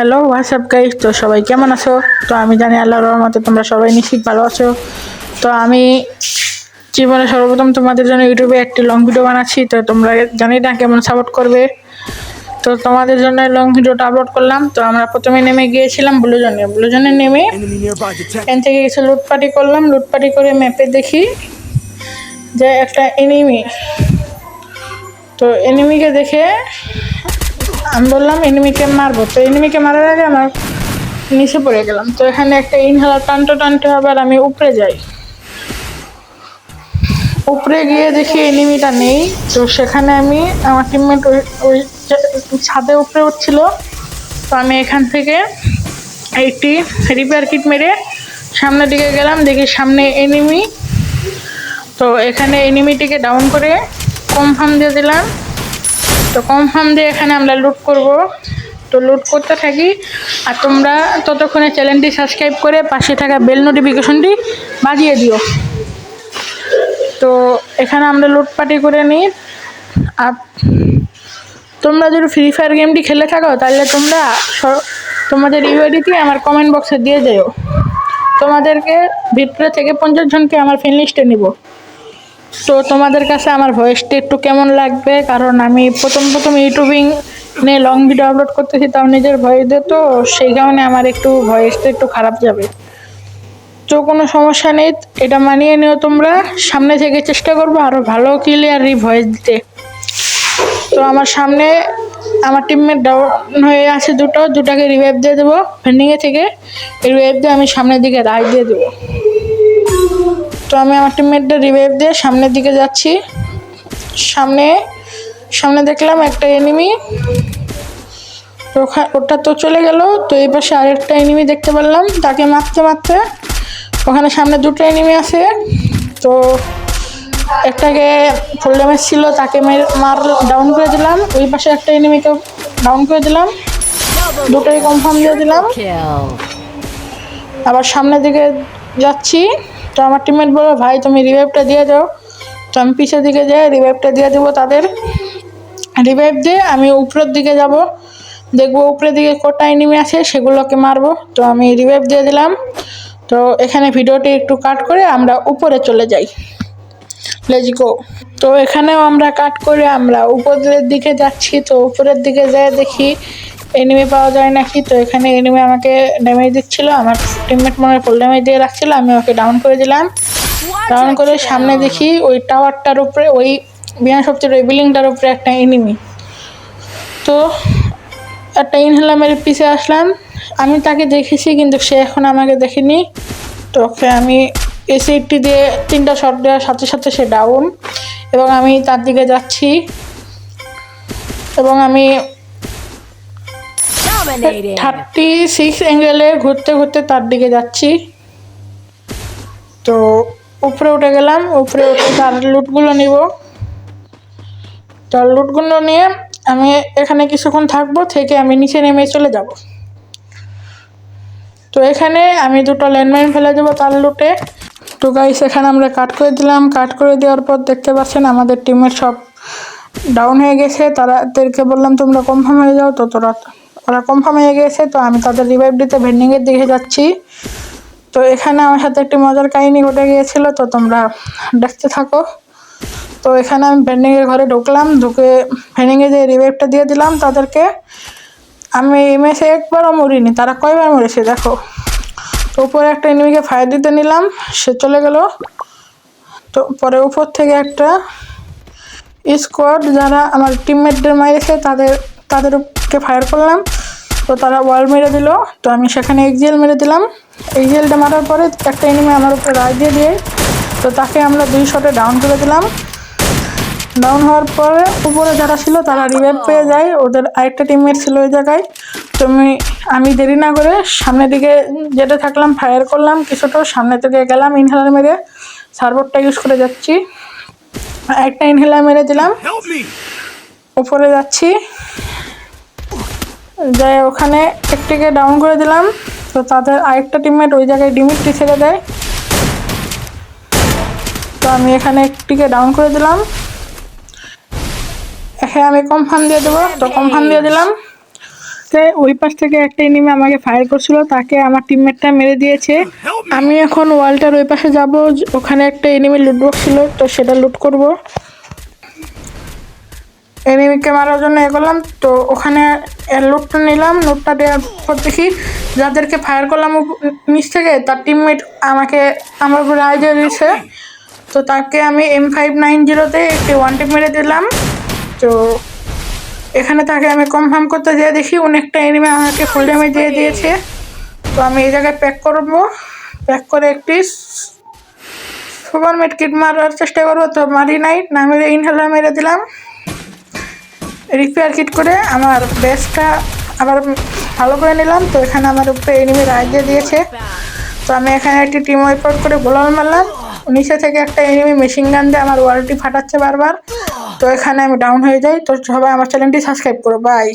Hello WhatsApp guys তো সবাই কেমন আছো? তো আমি জানি আল্লাহ রহমতে তোমরা সবাই নিশ্চিত ভালো আছো। তো আমি জীবনে সর্বপ্রথম তোমাদের জন্য ইউটিউবে একটি লং ভিডিও বানাচ্ছি। তো তোমরা জানি না কেমন সাপোর্ট করবে। তো তোমাদের জন্য লং ভিডিওটা আপলোড করলাম। তো আমরা প্রথমে নেমে গিয়েছিলাম ব্লুজনে। ব্লুজনে নেমে এখান থেকে কিছু লুটপাটি করলাম। লুটপাটি করে ম্যাপে দেখি যে একটা এনিমি তো এনিমিকে দেখে আমি বললাম এনিমিকে মারবো। তো এনিমিকে মারার আগে আমার নিচে পড়ে গেলাম। তো এখানে একটা ইনহেলার টানতে টানতে আবার আমি উপরে যাই। উপরে গিয়ে দেখি এনিমিটা নেই। তো সেখানে আমি, আমার টিমমেট ওই ছাদে উপরে উঠছিল। তো আমি এখান থেকে একটি রিপেয়ার কিট মেরে সামনের দিকে গেলাম। দেখি সামনে এনিমি তো এখানে এনিমিটিকে ডাউন করে কনফার্ম দিয়ে দিলাম। তো কনফার্ম দিয়ে এখানে আমরা লুট করব। তো লুট করতে থাকি। আর তোমরা ততক্ষণে চ্যানেলটি সাবস্ক্রাইব করে পাশে থাকা বেল নোটিফিকেশনটি বাজিয়ে দিও। তো এখানে আমরা লুটপাটি করে নিই। আর তোমরা যদি ফ্রি ফায়ার গেমটি খেলে থাকো, তাহলে তোমরা তোমাদের ইউআইডিটি আমার কমেন্ট বক্সে দিয়ে যেও। তোমাদেরকে ভিতরে থেকে পঞ্চাশ জনকে আমার ফ্রেন্ড লিস্টে নিব। তো তোমাদের কাছে আমার ভয়েসটা একটু কেমন লাগবে? কারণ আমি প্রথম প্রথম ইউটিউবিং নিয়ে লং ভিডিও আপলোড করতেছি, তাও নিজের ভয়েস দিয়ে তো সেই কারণে আমার একটু ভয়েসটা একটু খারাপ যাবে। তো কোনো সমস্যা নেই, এটা মানিয়ে নিও তোমরা। সামনে থেকে চেষ্টা করব আরও ভালো ক্লিয়ারই ভয়েস দিতে। তো আমার সামনে আমার টিমমেট ডাউন হয়ে আছে দুটো, দুটাকে রিভাইভ দিয়ে দেবো ফেন্ডিংয়ে থেকে। রিভাইভ দিয়ে আমি সামনের দিকে রাইট দিয়ে দেবো। তো আমি আমার টিমমেটদের রিভাইভ দিয়ে সামনের দিকে যাচ্ছি। সামনে সামনে দেখলাম একটা এনিমি তো ওখা- ওটা তো চলে গেল। তো এই পাশে আরেকটা এনিমি দেখতে পারলাম। তাকে মারতে মারতে ওখানে সামনে দুটো এনিমি আছে। তো একটাকে ফুল ড্যামেজ ছিল তাকে মেরে- মার ডাউন করে দিলাম। ওই পাশে একটা এনিমিকে ডাউন করে দিলাম। দুটোই কনফার্ম দিয়ে দিলাম। আবার সামনের দিকে যাচ্ছি। তো আমার টিমমেট বলল, ভাই, তুমি রিভাইভটা দিয়ে যাও তো আমি পিছের দিকে যাই রিভাইভটা দিয়ে দেবো তাদের। রিভাইভ দিয়ে আমি উপরের দিকে যাব। দেখব উপরের দিকে কটা এনিমি আছে, সেগুলোকে মারবো। তো আমি রিভাইভ দিয়ে দিলাম। তো এখানে ভিডিওটি একটু কাট করে আমরা উপরে চলে যাই। গো তো এখানেও আমরা কাট করে আমরা উপরের দিকে যাচ্ছি। তো উপরের দিকে যেয়ে দেখি এনিমি পাওয়া যায় নাকি? তো এখানে এনিমি আমাকে ড্যামেজ দিচ্ছিল আমার টিমমেট মনে হয় ফুল ড্যামেজ দিয়ে রাখছিল আমি ওকে ডাউন করে দিলাম। ডাউন করে সামনে দেখি ওই টাওয়ারটার উপরে ওই বিমান শক্তির ওই বিল্ডিংটার উপরে একটা এনিমি তো একটা ইনহেলামের পিছে আসলাম। আমি তাকে দেখেছি কিন্তু সে এখন আমাকে দেখেনি। তো ওকে আমি এসিটি দিয়ে তিনটা শট দেওয়ার সাথে সাথে সে ডাউন এবং আমি তার দিকে যাচ্ছি। এবং আমি. থার্টি সিক্স অ্যাঙ্গেলে ঘুরতে ঘুরতে তার দিকে যাচ্ছি। তো উপরে উঠে গেলাম, উপরে উঠে তার লুটগুলো নিব। তার লুটগুলো নিয়ে আমি এখানে কিছুক্ষণ থাকব, থেকে আমি নিচে নেমে চলে যাব। তো এখানে আমি দুটো ল্যান্ডমাইন ফেলে দেবো তার লুটে তো গাইস এখানে আমরা কাট করে দিলাম। কাট করে দেওয়ার পর দেখতে পাচ্ছেন আমাদের টিমের সব ডাউন হয়ে গেছে। তাদেরকে বললাম, তোমরা কনফার্ম হয়ে যাও তো তোরা ওরা কনফার্ম হয়ে গেছে, তো আমি তাদের রিভাইভ দিতে ভেন্ডিংয়ের দিকে যাচ্ছি। তো এখানে আমার সাথে একটি মজার কাহিনী ঘটে গিয়েছিল, তো তোমরা দেখতে থাকো। তো এখানে আমি ভেন্ডিংয়ের ঘরে ঢুকলাম, ঢুকে ভেন্ডিংয়ে যে রিভাইভটা দিয়ে দিলাম তাদেরকে। আমি এমএসে একবারও মরিনি, তারা কয়বার মরেছে দেখো। তো উপরে একটা এনিমিকে ফায়ার দিতে নিলাম, সে চলে গেল। তো পরে উপর থেকে একটা স্কোয়াড যারা আমার টিমমেটদের মারিয়েছে তাদের, তাদেরকে ফায়ার করলাম। তো তারা ওয়াল মেরে দিল। তো আমি সেখানে এক্সিএল মেরে দিলাম। এক্সিএলটা মারার পরে একটা এনিমি আমার উপরে রায় দিয়ে দিয়ে তো তাকে আমরা দুই শটে ডাউন করে দিলাম। ডাউন হওয়ার পরে উপরে যারা ছিল তারা রিভাইভ পেয়ে যায়। ওদের আরেকটা টিমমেট ছিল ওই জায়গায়। তো আমি আমি দেরি না করে সামনের দিকে যেতে থাকলাম ফায়ার করলাম কিছুটা। সামনে থেকে গেলাম ইনহেলার মেরে। সার্ভারটা ইউজ করে যাচ্ছি। একটা ইনহেলার মেরে দিলাম। উপরে যাচ্ছি। যাই, ওখানে একটিকে ডাউন করে দিলাম। তো তাদের আরেকটা টিমমেট ওই জায়গায় ডিমিটটি ছেড়ে দেয়। তো আমি এখানে একটিকে ডাউন করে দিলাম। এখানে আমি কনফার্ম দিয়ে দেবো। তো কনফার্ম দিয়ে দিলাম। আসতে ওই পাশ থেকে একটা এনিমি আমাকে ফায়ার করছিল, তাকে আমার টিমমেটটা মেরে দিয়েছে। আমি এখন ওয়ালটার ওই পাশে যাব। ওখানে একটা এনিমি লুট বক্স ছিল, তো সেটা লুট করব। এনিমিকে মারার জন্য এগোলাম তো ওখানে লুটটা নিলাম লুটটা দেওয়ার পর দেখি যাদেরকে ফায়ার করলাম নিচ থেকে, তার টিমমেট আমাকে, আমার উপরে আয় দিয়ে দিয়েছে। তো তাকে আমি এম ফাইভ নাইন জিরোতে একটি ওয়ান টিপ মেরে দিলাম। তো এখানে তাকে আমি কনফার্ম করতে যেয়ে দেখি অনেকটা এনিমে আমাকে ফুল ড্যামেজ দিয়ে দিয়েছে। তো আমি এই জায়গায় প্যাক করব। প্যাক করে একটি সুপার মেড কিট মারার চেষ্টা করব। তো মারি নাই, না মেরে ইনহেলার মেরে দিলাম। রিপেয়ার কিট করে আমার বেসটা আবার ভালো করে নিলাম। তো এখানে আমার উপরে এনিমি রায় দিয়েছে। তো আমি এখানে একটি টিম ওয়াইপ আউট করে গোলাল মারলাম। নিচে থেকে একটা এনিমি মেশিন গান দিয়ে আমার ওয়ালটি ফাটাচ্ছে বারবার। তো এখানে আমি ডাউন হয়ে যাই। তো সবাই আমার চ্যানেলটি সাবস্ক্রাইব করো। বাই